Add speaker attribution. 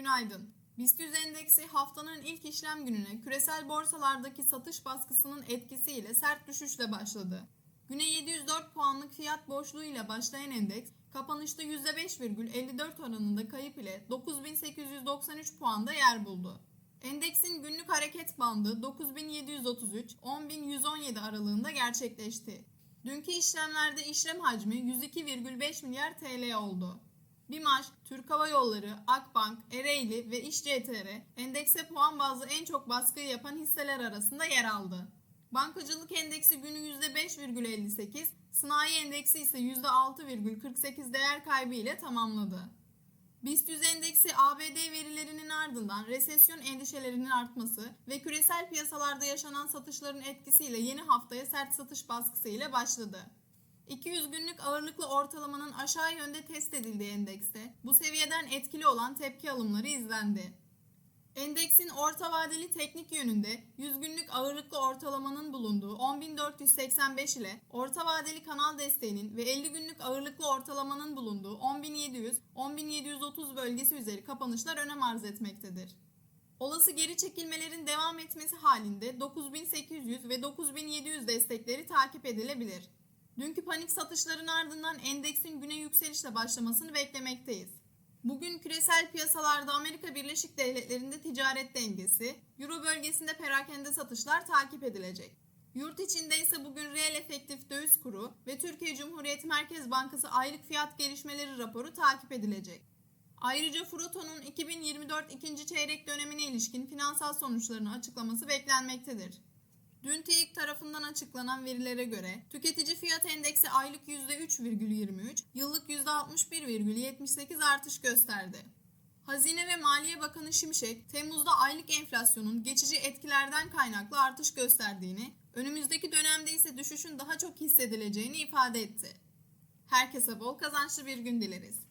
Speaker 1: Günaydın. BIST 100 endeksi haftanın ilk işlem gününe küresel borsalardaki satış baskısının etkisiyle sert düşüşle başladı. Güne 704 puanlık fiyat boşluğuyla başlayan endeks kapanışta %5,54 oranında kayıp ile 9893 puanda yer buldu. Endeksin günlük hareket bandı 9733-10117 aralığında gerçekleşti. Dünkü işlemlerde işlem hacmi 102,5 milyar TL oldu. BİMAŞ, Türk Hava Yolları, Akbank, Ereğli ve İş CTR endekse puan bazlı en çok baskıyı yapan hisseler arasında yer aldı. Bankacılık endeksi günü %5,58, sanayi endeksi ise %6,48 değer kaybı ile tamamladı. BIST 100 endeksi ABD verilerinin ardından resesyon endişelerinin artması ve küresel piyasalarda yaşanan satışların etkisiyle yeni haftaya sert satış baskısı ile başladı. 200 günlük ağırlıklı ortalamanın aşağı yönde test edildiği endekste bu seviyeden etkili olan tepki alımları izlendi. Endeksin orta vadeli teknik yönünde 100 günlük ağırlıklı ortalamanın bulunduğu 10.485 ile orta vadeli kanal desteğinin ve 50 günlük ağırlıklı ortalamanın bulunduğu 10.700-10.730 bölgesi üzeri kapanışlar önem arz etmektedir. Olası geri çekilmelerin devam etmesi halinde 9800 ve 9700 destekleri takip edilebilir. Dünkü panik satışların ardından endeksin güne yükselişle başlamasını beklemekteyiz. Bugün küresel piyasalarda Amerika Birleşik Devletleri'nde ticaret dengesi, Euro bölgesinde perakende satışlar takip edilecek. Yurt içinde ise bugün reel efektif döviz kuru ve Türkiye Cumhuriyet Merkez Bankası aylık fiyat gelişmeleri raporu takip edilecek. Ayrıca Fruto'nun 2024 ikinci çeyrek dönemine ilişkin finansal sonuçlarını açıklaması beklenmektedir. Dün TÜİK tarafından açıklanan verilere göre tüketici fiyat endeksi aylık %3,23, yıllık %61,78 artış gösterdi. Hazine ve Maliye Bakanı Şimşek, Temmuz'da aylık enflasyonun geçici etkilerden kaynaklı artış gösterdiğini, önümüzdeki dönemde ise düşüşün daha çok hissedileceğini ifade etti. Herkese bol kazançlı bir gün dileriz.